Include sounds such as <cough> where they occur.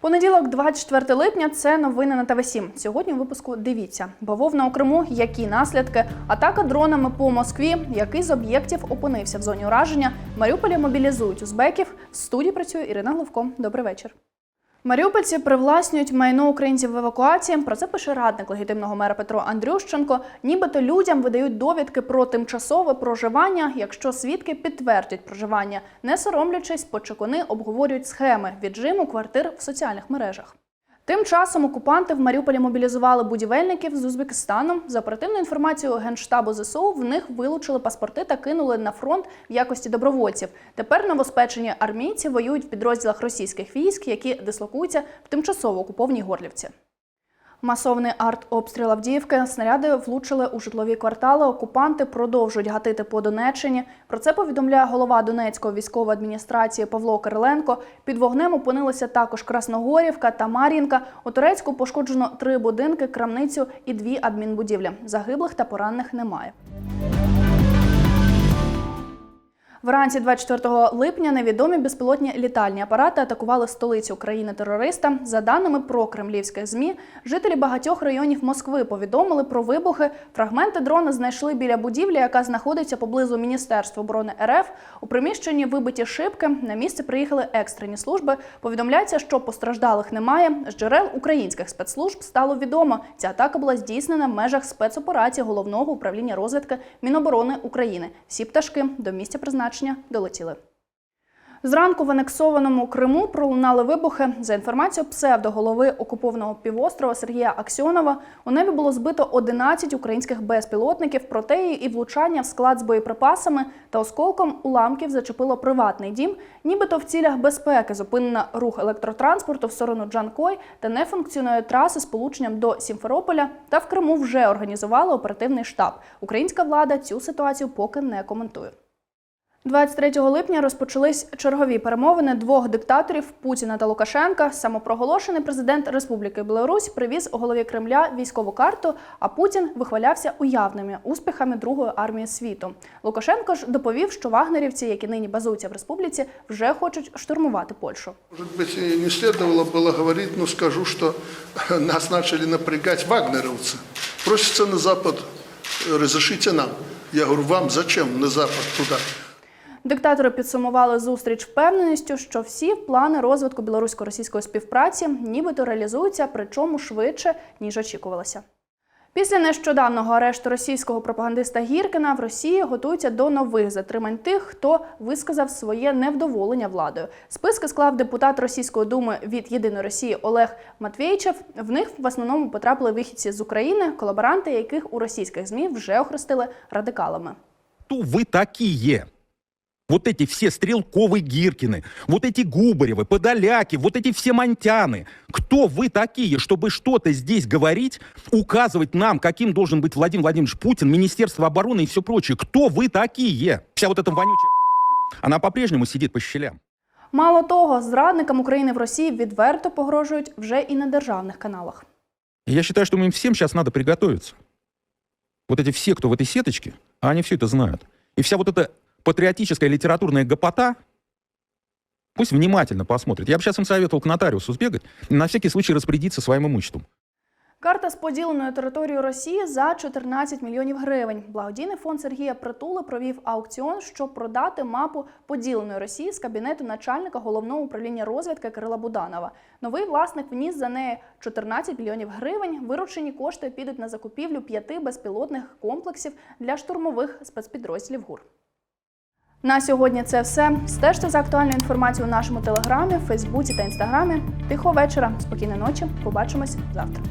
Понеділок, 24 липня, це новини на ТВ 7 Сьогодні у випуску дивіться: бавовна у Криму, які наслідки, атака дронами по Москві, який з об'єктів опинився в зоні ураження. Маріуполя мобілізують узбеків. В студії працює Ірина Головко. Добрий вечір. Маріупольці привласнюють майно українців в евакуації. Про це пише радник легітимного мера Петро Андрющенко. Нібито людям видають довідки про тимчасове проживання, якщо свідки підтвердять проживання, не соромлячись, почекуни обговорюють схеми віджиму квартир в соціальних мережах. Тим часом окупанти в Маріуполі мобілізували будівельників з Узбекистану. За оперативною інформацією Генштабу ЗСУ в них вилучили паспорти та кинули на фронт в якості добровольців. Тепер новоспечені армійці воюють в підрозділах російських військ, які дислокуються в тимчасово окупованій Горлівці. Масовний артобстріл Авдіївки. Снаряди влучили у житлові квартали. Окупанти продовжують гатити по Донеччині. Про це повідомляє голова Донецької військової адміністрації Павло Кириленко. Під вогнем опинилися також Красногорівка та Мар'їнка. У Турецьку пошкоджено три будинки, крамницю і дві адмінбудівлі. Загиблих та поранених немає. Вранці 24 липня невідомі безпілотні літальні апарати атакували столицю країни терориста. За даними про кремлівських змі, жителі багатьох районів Москви повідомили про вибухи. Фрагменти дрона знайшли біля будівлі, яка знаходиться поблизу Міністерства оборони РФ. У приміщенні вибиті шибки. На місце приїхали екстрені служби. Повідомляється, що постраждалих немає. З джерел українських спецслужб стало відомо. Ця атака була здійснена в межах спецоперації головного управління розвідки Міноборони України. Всі пташки до місця призначення долетіли. Зранку в анексованому Криму пролунали вибухи. За інформацією псевдоголови окупованого півострова Сергія Аксьонова, у небі було збито 11 українських безпілотників, проте і влучання в склад з боєприпасами та осколком уламків зачепило приватний дім. Нібито в цілях безпеки зупинено рух електротранспорту в сторону Джанкой та не функціонує траси з полученням до Сімферополя. Та в Криму вже організували оперативний штаб. Українська влада цю ситуацію поки не коментує. 23 липня розпочались чергові перемовини двох диктаторів Путіна та Лукашенка. Самопроголошений президент Республіки Білорусь привіз голові Кремля військову карту, а Путін вихвалявся уявними успіхами Другої армії світу. Лукашенко ж доповів, що вагнерівці, які нині базуються в республіці, вже хочуть штурмувати Польщу. Может быть, и не следовало было говорить, но скажу, что <laughs> нас начали напрягать вагнеровцы. Просятся на Запад, э, разрешите нам. Я говорю, вам зачем на Запад туда? Диктатори підсумували зустріч впевненістю, що всі плани розвитку білорусько-російської співпраці нібито реалізуються, причому швидше ніж очікувалося. Після нещодавнього арешту російського пропагандиста Гіркина в Росії готуються до нових затримань тих, хто висказав своє невдоволення владою. Списки склав депутат Російської думи від Єдиної Росії Олег Матвєйчев. В них в основному потрапили вихідці з України, колаборанти, яких у російських змі вже охрестили радикалами. кто вы такие? Вот эти все Стрелковы, Гиркины, вот эти Губаревы, Подоляки, вот эти все Монтяны. Кто вы такие, чтобы что-то здесь говорить, указывать нам, каким должен быть Владимир Владимирович Путин, Министерство обороны и все прочее? Кто вы такие? Вся вот эта вонючая она по-прежнему сидит по щелям. Мало того, зрадникам України в Росії відверто погрожують вже і на державних каналах. И я считаю, что мы им всем сейчас надо приготовиться. Вот эти все, кто в этой сеточке, а они все это знают. И вся вот эта патриотическая литературная гопота, пусть внимательно посмотрят. Я бы сейчас им советовал к нотариусу сбегать и на всякий случай распорядиться своим имуществом. Карта з поділеною територією Росії за 14 мільйонів гривень. Благодійний фонд Сергія Притули провів аукціон, щоб продати мапу поділеної Росії з кабінету начальника головного управління розвідки Кирила Буданова. Новий власник вніс за неї 14 мільйонів гривень. Виручені кошти підуть на закупівлю п'яти безпілотних комплексів для штурмових спецпідрозділів ГУР. На сьогодні це все. Стежте за актуальною інформацією у нашому телеграмі, Фейсбуці та інстаграмі. Тихого вечора, спокійної ночі. Побачимось завтра.